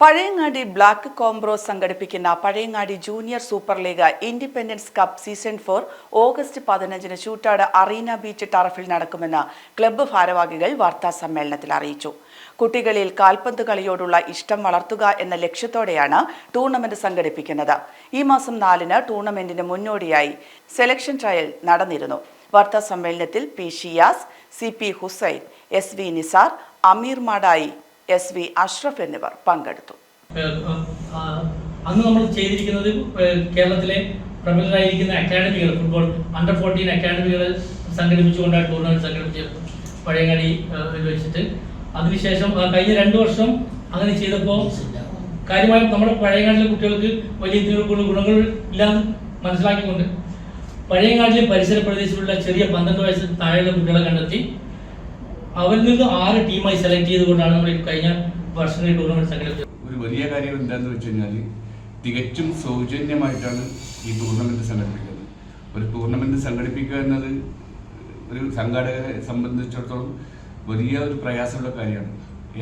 Pazhayangadi black കോംബ്രോസ് സംഘടിപ്പിക്കുന്ന Pazhayangadi junior super league independence cup season four August പതിനഞ്ചിന് Choottad arena beach ടറഫിൽ നടക്കുമെന്ന് club ഭാരവാഹികൾ വാർത്താ സമ്മേളനത്തിൽ അറിയിച്ചു. കുട്ടികളിൽ കാൽപന്ത് കളിയോടുള്ള ഇഷ്ടം വളർത്തുക എന്ന ലക്ഷ്യത്തോടെയാണ് ടൂർണമെന്റ് സംഘടിപ്പിക്കുന്നത്. ഈ മാസം നാലിന് ടൂർണമെന്റിന് മുന്നോടിയായി സെലക്ഷൻ ട്രയൽ നടന്നിരുന്നു. വാർത്താ സമ്മേളനത്തിൽ P Shiyas C P Hussain S V Nisar Ameer Madayi S V Ashraf എന്നിവർ പങ്കെടുത്തു. അന്ന് നമ്മൾ ചെയ്തിരിക്കുന്നത് കേരളത്തിലെ പ്രബലരായിരിക്കുന്ന അക്കാഡമികൾ ഫുട്ബോൾ അണ്ടർ ഫോർട്ടീൻ അക്കാഡമികൾ സംഘടിപ്പിച്ചുകൊണ്ടാണ് ടൂർണമെന്റ് സംഘടിപ്പിച്ചത് പഴയങ്ങാടി വെച്ചിട്ട്. അതിനുശേഷം കഴിഞ്ഞ രണ്ടു വർഷം അങ്ങനെ ചെയ്തപ്പോൾ കാര്യമായും നമ്മുടെ പഴയങ്ങാടിലെ കുട്ടികൾക്ക് വലിയ ഇതിനുള്ള ഗുണങ്ങൾ ഇല്ലാന്ന് മനസ്സിലാക്കിക്കൊണ്ട് പഴയങ്ങാടിലെ പരിസര പ്രദേശത്തുള്ള ചെറിയ പന്ത്രണ്ട് വയസ്സ് താഴെയുള്ള കുട്ടികളെ കണ്ടെത്തി അവരിൽ നിന്ന് ആറ് ടീമായി സെലക്ട് ചെയ്തുകൊണ്ടാണ് നമ്മൾ കഴിഞ്ഞ വർഷങ്ങളിൽ ടൂർണമെന്റ് സംഘടിപ്പിച്ചത് ഒരു വലിയ കാര്യം എന്താണെന്ന് വെച്ച് കഴിഞ്ഞാൽ തികച്ചും സൗജന്യമായിട്ടാണ് ഈ ടൂർണമെന്റ് സംഘടിപ്പിക്കുന്നത്. ഒരു ടൂർണമെന്റ് സംഘടിപ്പിക്കുക എന്നത് ഒരു സംഘാടകരെ സംബന്ധിച്ചിടത്തോളം വലിയ ഒരു പ്രയാസമുള്ള കാര്യമാണ്.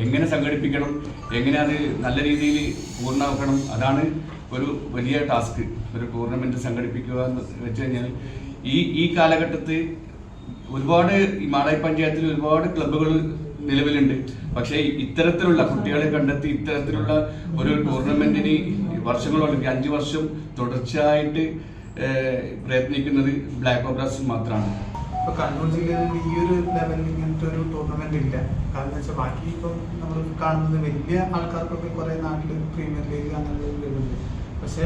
എങ്ങനെ സംഘടിപ്പിക്കണം എങ്ങനെ അത് നല്ല രീതിയിൽ പൂർണമാക്കണം അതാണ് ഒരു വലിയ ടാസ്ക് ഒരു ടൂർണമെന്റ് സംഘടിപ്പിക്കുക എന്ന് വെച്ച് കഴിഞ്ഞാൽ ഈ ഈ കാലഘട്ടത്തിൽ ഒരുപാട് ഈ മാടായി പഞ്ചായത്തിൽ ഒരുപാട് ക്ലബ്ബുകൾ നിലവിലുണ്ട്. പക്ഷേ ഇത്തരത്തിലുള്ള കുട്ടികളെ കണ്ടെത്തി ഇത്തരത്തിലുള്ള ഒരു ടൂർണമെന്റിന് വർഷങ്ങളോളം അഞ്ചു വർഷം തുടർച്ചയായിട്ട് പ്രയത്നിക്കുന്നത് ബ്ലാക്ക് കോബ്രാസ് മാത്രമാണ്. ഇപ്പൊ കണ്ണൂർ ജില്ലയിൽ ഈ ഒരു ലെവലിൽ ഇങ്ങനത്തെ ഒരു ടൂർണമെന്റ് ഇല്ല. കാരണം വെച്ചാൽ ബാക്കി ഇപ്പം നമ്മൾ കാണുന്നത് വലിയ ആൾക്കാർക്കൊക്കെ കുറെ നാട്ടിൽ പ്രീമിയർ ലീഗ് അങ്ങനെയുള്ള ഉണ്ട്. പക്ഷെ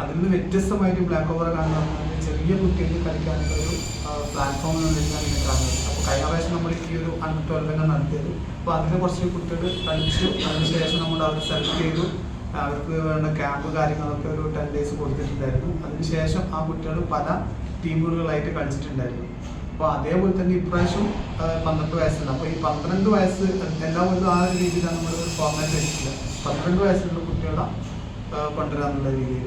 അതിൽ നിന്ന് വ്യത്യസ്തമായിട്ട് ബ്ലാക്ക് ഓവർ കാണുന്നത് ചെറിയ കുട്ടികൾക്ക് കളിക്കാനുള്ള ഒരു പ്ലാറ്റ്ഫോം എന്നുള്ളതാണ് ഇതിനെ കാണുന്നത്. അപ്പോൾ കഴിഞ്ഞ പ്രാവശ്യം നമ്മൾ ഈ ഒരു അണ്ടർ തന്നെ നടത്തിയത്. അപ്പോൾ അതിന് കുറച്ച് കുട്ടികൾ കളിച്ചു. അതിനുശേഷം നമ്മൾ അവർ സെലക്ട് ചെയ്തു. അവർക്ക് വേണ്ട ക്യാമ്പ് കാര്യങ്ങളൊക്കെ ഒരു ടെൻ ഡേയ്സ് കൊടുത്തിട്ടുണ്ടായിരുന്നു. അതിനുശേഷം ആ കുട്ടികൾ പല ടീമുകളായിട്ട് കളിച്ചിട്ടുണ്ടായിരുന്നു. അപ്പോൾ അതേപോലെ തന്നെ ഇപ്രാവശ്യം പന്ത്രണ്ട് വയസ്സുണ്ട്. അപ്പോൾ ഈ പന്ത്രണ്ട് വയസ്സ് എല്ലാ കൊല്ലം ആ ഒരു രീതിയിലാണ് നമ്മൾ ഫോർമാറ്റ് വെച്ചിട്ടുള്ളത്. പന്ത്രണ്ട് വയസ്സുള്ള കുട്ടികളെ കൊണ്ടുവരാന്നുള്ള രീതിയിൽ